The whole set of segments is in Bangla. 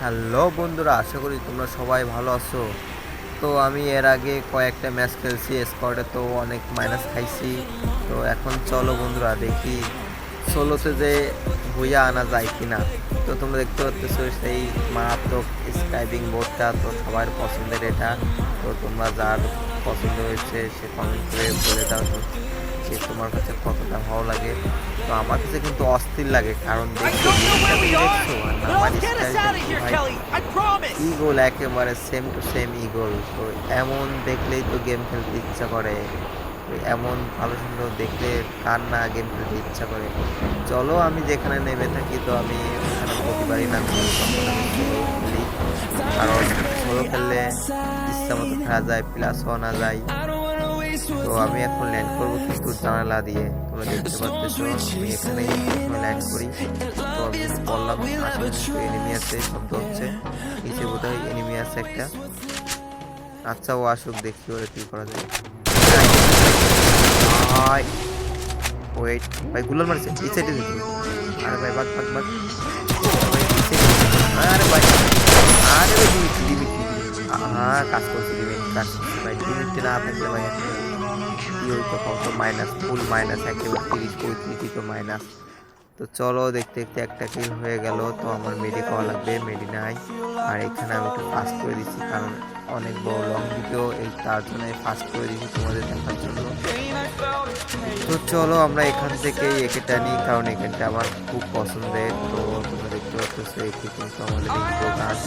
হ্যালো বন্ধুরা, আশা করি তোমরা সবাই ভালো আছো। তো আমি এর আগে কয়েকটা ম্যাচ খেলছি স্কোয়াডে তো অনেক মাইনাস খাইছি। তো এখন চলো বন্ধুরা, দেখি ষোলোতে যে ভুইয়া আনা যায় কিনা। তো তোমরা দেখতে পাচ্ছ সেই মারাত্মক স্ক্রাইবিং বোর্ডটা তো সবার পছন্দের এটা। তো তোমরা যার পছন্দ হয়েছে সে কমেন্ট করে বলে দাও সে তোমার কাছে কতটা ভালো লাগে। তো আমার কাছে কিন্তু অস্থির লাগে কারণ দেখছ. ইগোল একেবারে সেম টু সেম ইগোল তো এমন দেখলেই তো গেম খেলতে ইচ্ছা করে। এমন ভালো সুন্দর দেখলে কার না গেম খেলতে ইচ্ছা করে? চলো আমি যেখানে নেমে থাকি তো আমি ওখানে প্রতিবারই নামি কারণ সোলো খেললে ইচ্ছা মতো খেলা যায় প্লাসও আনা যায়। তো আমি এখন ল্যান্ড করব কিন্তু জানালা দিয়ে। তোমরা দেখতে পাচ্ছ আমি এখানে ল্যান্ড করি। তো আমি বললাম এনিমি আছে শব্দ হচ্ছে। নিচে বোধহয় এনিমি আছে একটা। আচ্ছা ও আসুক, দেখি ওরে কি করা যায়। ভাই ওয়েট ভাই গুলার মারছে, এই সাইডে দেখি। আরে ভাই বাক বাক বাক। আরে ভাই হ্যাঁ কাজ করছি না থাকলে হইতো মাইনাস ফুল মাইনাস একেবারে তিরিশ পঁয়ত্রিশই তো মাইনাস তো চলো, দেখতে দেখতে একটা কিল হয়ে গেল, তো আমার মেডি পাওয়া লাগবে মেডি নাই। আর এখানে আমি একটু ফাস্ট করে দিচ্ছি, কারণ অনেক বড় লং ভিডিও এই তার জন্য ফাস্ট করে দিচ্ছি তোমাদের দেখার জন্য। তো চলো, আমরা এখান থেকে একে টানি কারণ এখানটা আমার খুব পছন্দের। তো দেখতে পাচ্ছ কিন্তু আমাদের গাছ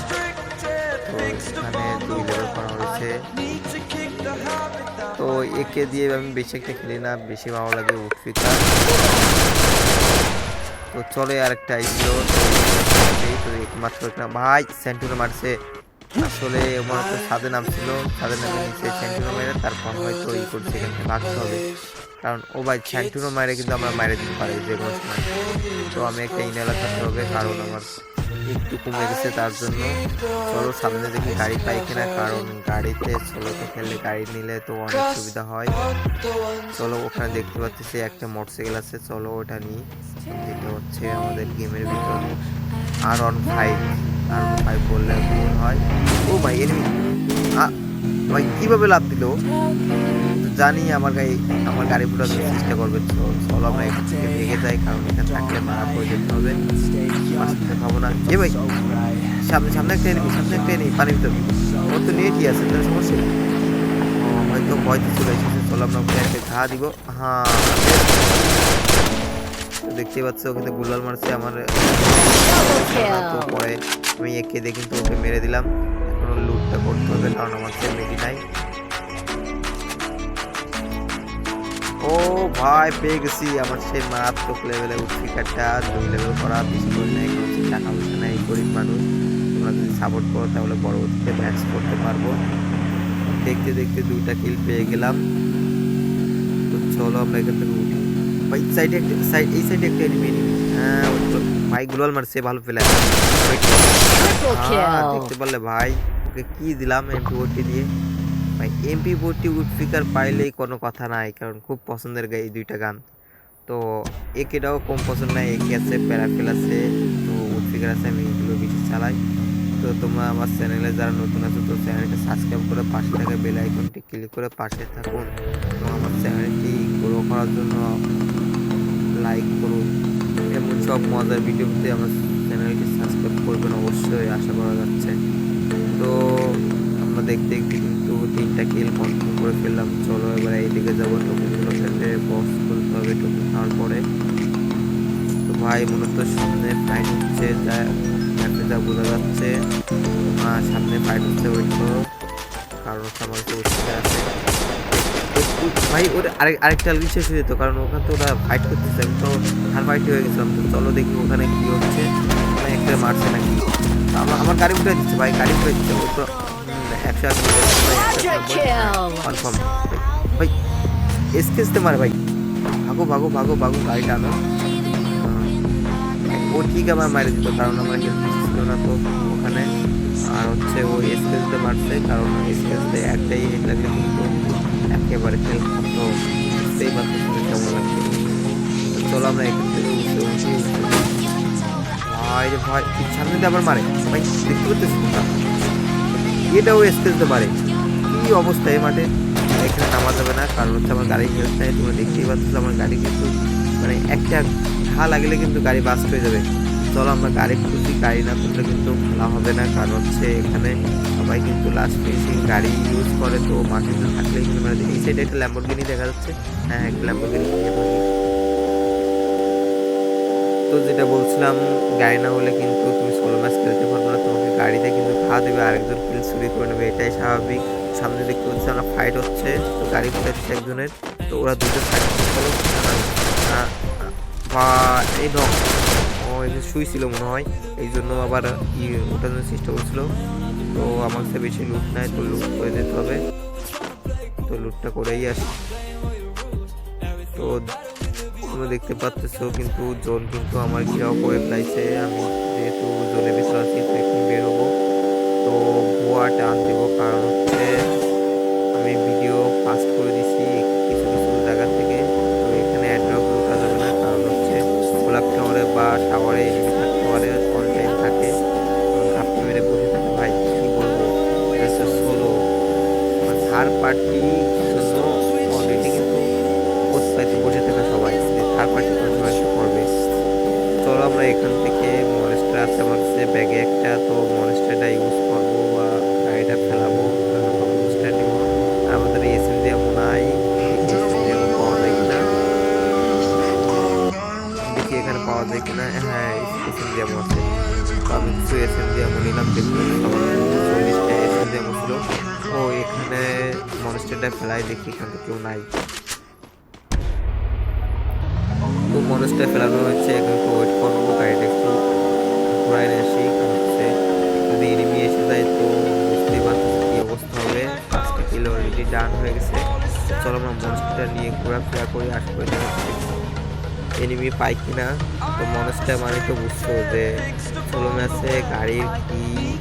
তো এখানে দুই লেভেল করা হয়েছে। তো একে দিয়ে আমি বেশি একটা খেলি না বেশি ভালো লাগে উৎফিকা তো চলে আরেকটা আইসিও তো একমাত্র একটা ভাই সেন্টুরে মারছে। আসলে মনে হচ্ছে ছাদে নামছিল ছাদে নামে নিচে সেন্টুরো মেরে তারপর হয়তো ই করছে এখান ভাগতে হবে। কারণ ও ভাই সেন্টুরো মারে কিন্তু আমরা মারে দিতে পারি যে কোনো সময়। তো আমি একটা ইনহেলার থাকতে হবে, কারণ আমার একটু কমে গেছে তার জন্য। চলো সামনে দেখি গাড়ি পাই কিনা, কারণ গাড়িতে সোলোতে খেললে গাড়ি নিলে তো অনেক সুবিধা হয়। চলো ওখানে দেখতে পাচ্ছি একটা মোটরসাইকেল আছে, চলো ওটা নিই। যেটা হচ্ছে আমাদের গেমের ভিতর আর অন ফাইভ, আর অন ফাইভ বললে ভুল হয়। ও ভাই এনিমি ভাই, কীভাবে লাভ দিল? জানি আমার গাড়ি আমার গাড়ি পুরো চেষ্টা করবে তো চলো আমরা এখান থেকে ভেঙে যাই কারণ এখানে থাকলে মারা পড়ে যেতে হবে। আসতে খাব না। এ ভাই সামনে সামনে একটা এনিমি সামনে একটা এনিমি পানির ভিতর। ওর তো নেটই আছে তার সমস্যা হয়তো ভয়তে চলে এসেছে চলো আমরা ওকে একটা ঘা দিব। হ্যাঁ তো দেখতে পাচ্ছ ওখানে গুলাল মারছে আমার। তো পরে আমি একে দিয়ে কিন্তু ওকে মেরে দিলাম। এখন লুটটা করতে হবে কারণ আমার সে মেডি নাই। ও ভাই পেয়ে গেছি। আমার সেই মারাত্মক লেভেলে কাটটা দুই লেভেল করা বেশি করে নেই কোনো টাকা পয়সা নেই গরিব মানুষ। তোমরা যদি সাপোর্ট করো তাহলে পরবর্তীতে ম্যাচ করতে পারব। দেখতে দেখতে দুইটা কিল পেয়ে গেলাম। তো চলো আমরা এখান থেকে উঠি। ভাই সাইডে একটা সাইড এই সাইডে একটা এনিমি হ্যাঁ ভাই গ্লোয়াল মারছে ভালো প্লেয়ার দেখতে পারলে ভাই ওকে কি দিলাম এমপি দিয়ে? ভাই এমপি বোর্ডটি উডফিকার পাইলেই কোনো কথা নাই, কারণ খুব পছন্দের এই দুইটা গান। তো একেটাও কম পছন্দ নাই, একে আছে প্যারাফেল আছে, তো উডফিকার আছে, আমি এগুলো বেশি চালাই। তো তোমরা আমার চ্যানেলে যারা নতুন আছো, তো চ্যানেলটা সাবস্ক্রাইব করে পাশে থাকা বেল আইকনটি ক্লিক করে পাশে থাকুন। এবং আমার চ্যানেলটি গ্রো করার জন্য লাইক করুন এমন সব মজার ভিডিও পেতে আমার চ্যানেলটি সাবস্ক্রাইব করবেন, অবশ্যই আশা করা যাচ্ছে। তো আমরা দেখতে কিন্তু তিনটা কিল কন্ট্রোল করে ফেললাম। চলো এবার এইদিকে যাব টোকেনগুলো সাথে বক্স করতে হবে টোকেন খাওয়ার পরে। তো ভাই, মূলত সামনে ফাইট হচ্ছে, যা যা বোঝা যাচ্ছে সামনে ফাইট হচ্ছে ওই তো, কারণ আমার উঠতে আছে। ভাই ওর আরেক, আরেকটা আলগি শেষ হয়ে যেত, কারণ ওখানে তো ওরা ফাইট করতেছে, আমি তো হার ফাইট হয়ে গেছিলাম। তো চলো দেখি ওখানে কী হচ্ছে ওখানে একটা মারছে নাকি। আমার আমার গাড়ি উঠে দিচ্ছে, ভাই, গাড়ি উঠে দিচ্ছে, ও তো একশো. কনফার্ম ভাই এসকেসতে মারে ভাই ভাগো ভাগো ভাগো ভাগো গাড়ি টানো ও ঠিক আমার মারে দিত কারণ আমার ছিল না তো ওখানে আর হচ্ছে ও এসকেসতে মারছে কারণ এসকেসতে একটাই হেড লাগলে কিন্তু একেবারে খেল তো বুঝতেই পারতেছি কেমন লাগছে চলো আমরা এখান উঠি ভাই রে ভাই সামনে দিয়ে আবার মারে ভাই দেখতে পাচ্ছিস এটাও দিতে পারে। কি অবস্থা এই মাঠে? এখানে নামা যাবে না, কারণ হচ্ছে আমার গাড়ি নাই তোমরা দেখতেই পাচ্ছ আমার গাড়ি কিন্তু মানে একটা ঘা লাগলে কিন্তু গাড়ি বাস্ট হয়ে যাবে। চলো আমরা গাড়ি খুঁজি, গাড়ি না খুঁজলে কিন্তু ভালো হবে না, কারণ হচ্ছে এখানে সবাই কিন্তু লাস্ট ফিনিশিং গাড়ি ইউজ করে, তো মাঠে থাকলে কিন্তু মানে এই সাইডে একটা ল্যাম্বরগিনি দেখা যাচ্ছে। হ্যাঁ একটা ল্যাম্বরগিনি তো যেটা বলছিলাম, গাড়ি না হলে কিন্তু তুমি সোলো ম্যাচ খেলতে পারবে না, তোমাকে গাড়িতে কিন্তু খা দেবে, আরেকজন কিল চুরি করে নেবে, এটাই স্বাভাবিক। সামনে দেখতে পাচ্ছি আমরা ফাইট হচ্ছে, তো গাড়ি ফুটাচ্ছে একজনের, তো ওরা দুটো ফাইট এই যে শুয়েছিল মনে হয়, এই জন্য আবার ই ওটার জন্য চেষ্টা করছিল। তো আমার কাছে বেশি লুট নাই, তো লুট করে দিতে হবে। তো লুটটা করেই আসি। তো তোমরা দেখতে পাচ্ছ কিন্তু, জোন কিন্তু আমার ঘিরাও করে ফেলাইছে আমি যেহেতু জোনের ভিতরে আছি, তো এখন বের হব। তো ভুয়া টান দেব কারণ হচ্ছে আমি ভিডিও ফাস্ট করে দিছি কিছু কিছু জায়গা থেকে। তো এখানে অ্যাড্রপ ঢোকা যাবে না, কারণ হচ্ছে গোলাপ টাওয়ারে বা টাওয়ারে ফেলাই দেখি এখানে তো কেউ নাই। তো মনেস্টার ফেলানো হয়েছে, এখন একটু ওয়েট করব, গাড়িটা একটু নিয়ে আসি হচ্ছে যদি এনিমি এসে যায় তো বুঝতেই পারছি কী অবস্থা হবে। পাঁচটা কিলো অলরেডি ডান হয়ে গেছে। চলো আমরা মনস্টারটা নিয়ে ঘোরাফেরা করি, আশা করি এনিমি পাই কিনা, তো মনস্টার মানে তো বুঝছ যে ষোলো ম্যাচে গাড়ির কি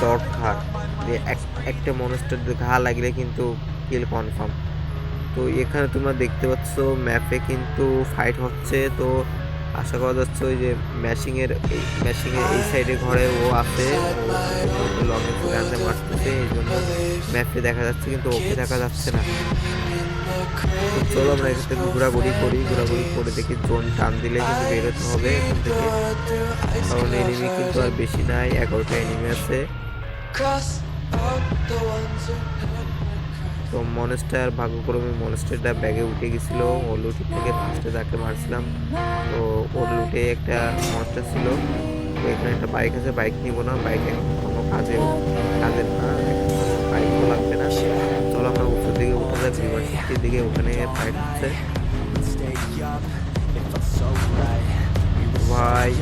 দরকার। যে এক- একটা মনস্টার ঘা লাগলে কিন্তু কিল কনফার্ম তো এখানে তোমরা দেখতে পাচ্ছ ম্যাপে কিন্তু ফাইট হচ্ছে। তো আশা করা যাচ্ছে ওই যে ম্যাশিংয়ের ম্যাশিংয়ের এই সাইডে ঘরে ও আছে। লঙ্গে আনতে মারতেছে, এই জন্য ম্যাপে দেখা যাচ্ছে, কিন্তু ওকে দেখা যাচ্ছে না। চলো আমরা এখান থেকে ঘোরাঘুরি করি। ঘোরাঘুরি করে দেখি জোন টান দিলে কিন্তু বেরোতে হবে কারণ এনিমি কিন্তু আর বেশি নাই, এগারোটা এনিমি আছে। তো মনেস্টার ভাগ্যক্রমে মনেস্টারটা ব্যাগে উঠে গেছিল। ও লুটি থেকে ফার্স্টে যাকে মারছিলাম, তো ওর লুটে একটা মনস্টার ছিল। তো এখানে একটা বাইক আছে বাইক নিব না বাইক কোনো কাজে কাজের না বাইকও লাগবে না। চলো আমরা উত্তর দিকে উঠে বিমান শক্তির দিকে ওখানে ফাইট হচ্ছে। ভাই,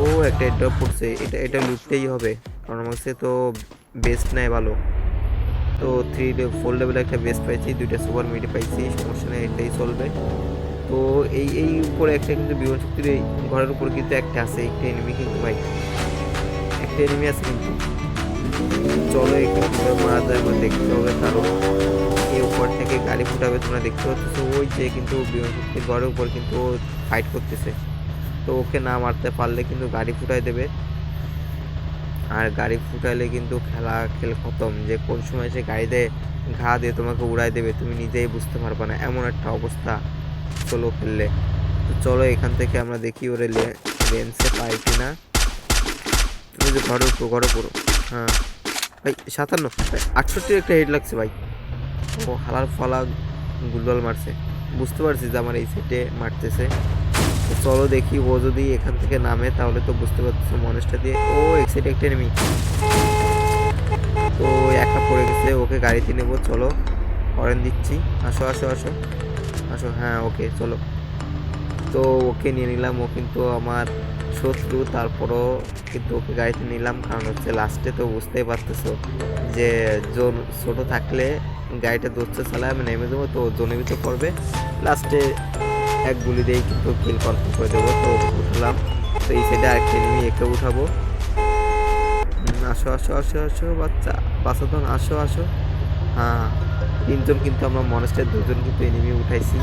ও একটা ড্রপ পড়ছে, এটা এটা লুটতেই হবে, কারণ আমার তো বেস্ট নেয় ভালো। তো থ্রি ফোর লেভেল একটা বেস্ট পাইছি, দুইটা সুপার মিডি পাইছি, সমস্যা নেই, এটাই চলবে। তো এই এই উপরে একটা কিন্তু বিমান শক্তির এই ঘরের উপর কিন্তু একটা আছে, একটা এনিমি কিন্তু ভাই। একটা এনিমি আছে কিন্তু। চলো এখানে মারা যায় দেখতে হবে কারণ এই উপর থেকে গাড়ি ফুটাবে, তোমরা দেখতে পাচ্ছ, ওই যে কিন্তু বিমান শক্তির ঘরের উপর কিন্তু ফাইট করতেছে। তো ওকে না মারতে পারলে কিন্তু গাড়ি ফুটাই দেবে। আর গাড়ি ফুটাইলে কিন্তু খেলা খেল খতম। যে কোন সময় সে গাড়িতে ঘা দিয়ে তোমাকে উড়াই দেবে, তুমি নিজেই বুঝতে পারবে না। এমন একটা অবস্থা চলো খেললে। তো চলো এখান থেকে আমরা দেখি ওরে লেন্সে পাই কিনা। ওই যে ঘরের উপর ঘরে উপর হ্যাঁ। ভাই, সাতান্ন। আটষট্টির একটা হেড লাগছে ভাই। ও হালার ফলা গুলবাল মারছে। বুঝতে পারছি যে আমার এই সাইডে মারতেছে। তো চলো দেখি ও যদি এখান থেকে নামে, তাহলে তো বুঝতে পারছ মনেসটা দিয়ে। ও এক সাইডে একটা এনিমি তো একা পড়ে গেছে, ওকে গাড়িতে নেব, চলো। হরেন দিচ্ছি। আসো আসো আসো। আসো হ্যাঁ ওকে, চলো। তো ওকে নিয়ে নিলাম, ও কিন্তু আমার শত্রু, তারপরও কিন্তু ওকে গাড়িতে নিলাম, কারণ হচ্ছে লাস্টে তো বুঝতেই পারতেছো যে জোন, ছোটো থাকলে গাড়িটা দোষটা চালায় আমি নেমে দেবো তো জোনের ভিতর পড়বে। লাস্টে এক গুলি দিয়েই কিন্তু কিল কনফার্ম করে দেবো, তো উঠলাম। তো এই সাইডে আরেকটা এনিমি একে উঠাবো। আসো আসো আসো আসো, বাচ্চা। বাসাধন আসো আসো। হ্যাঁ তিনজন কিন্তু আমরা মনেস্টার দুজন কিন্তু এনিমি উঠাইছি।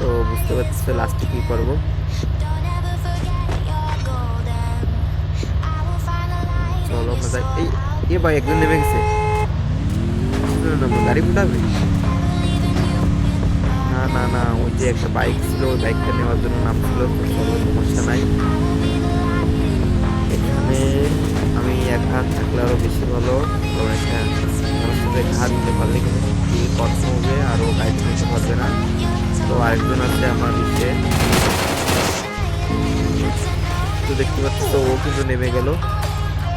তো বুঝতে পারছি লাস্টে কী করব। চলো এই, এ ভাই একজন নেমে গেছে। না গাড়ি ফুটাবে না না, ওই যে একটা বাইক ছিল, ওই বাইকটা নেওয়ার জন্য নাম ছিল সমস্যা নাই। এখানে আমি এক থাকলে আরও বেশি ভালো, কারণ একটা আমার সাথে ঘা দিতে পারলে কিন্তু কষ্ট হবে, আর ও নিতে পারবে না। তো আরেকজন আছে আমার নিচে। তো দেখতে পাচ্ছি তো ও কিন্তু নেমে গেল।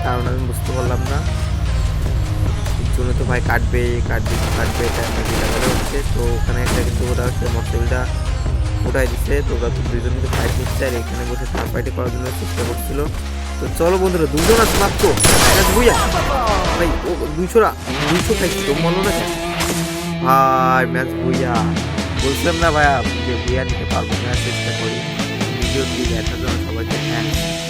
কারণ আমি বুঝতে পারলাম না। জন্য তো ভাই কাটবে কাটবে কাটবে, এটা হচ্ছে। তো ওখানে একটা কিন্তু ওরা হচ্ছে মোটরসাইকেলটা উঠাই দিচ্ছে তো ওরা তো দুজন কিন্তু ফাইট করছে আর এখানে বসে থার্ড পার্টি করার জন্য চেষ্টা করছিল। তো চলো বন্ধুরা, দুজন আছে মাত্র বুঝা ভাই, ও দুইশো দুইশো খাইছি তো মনে না? ভাই ম্যাচ বুইয়া বলছিলাম না ভাইয়া যে বুইয়া নিতে পারব না, চেষ্টা করি। ভিডিও দিয়ে দেখার জন্য সবাইকে থ্যাংক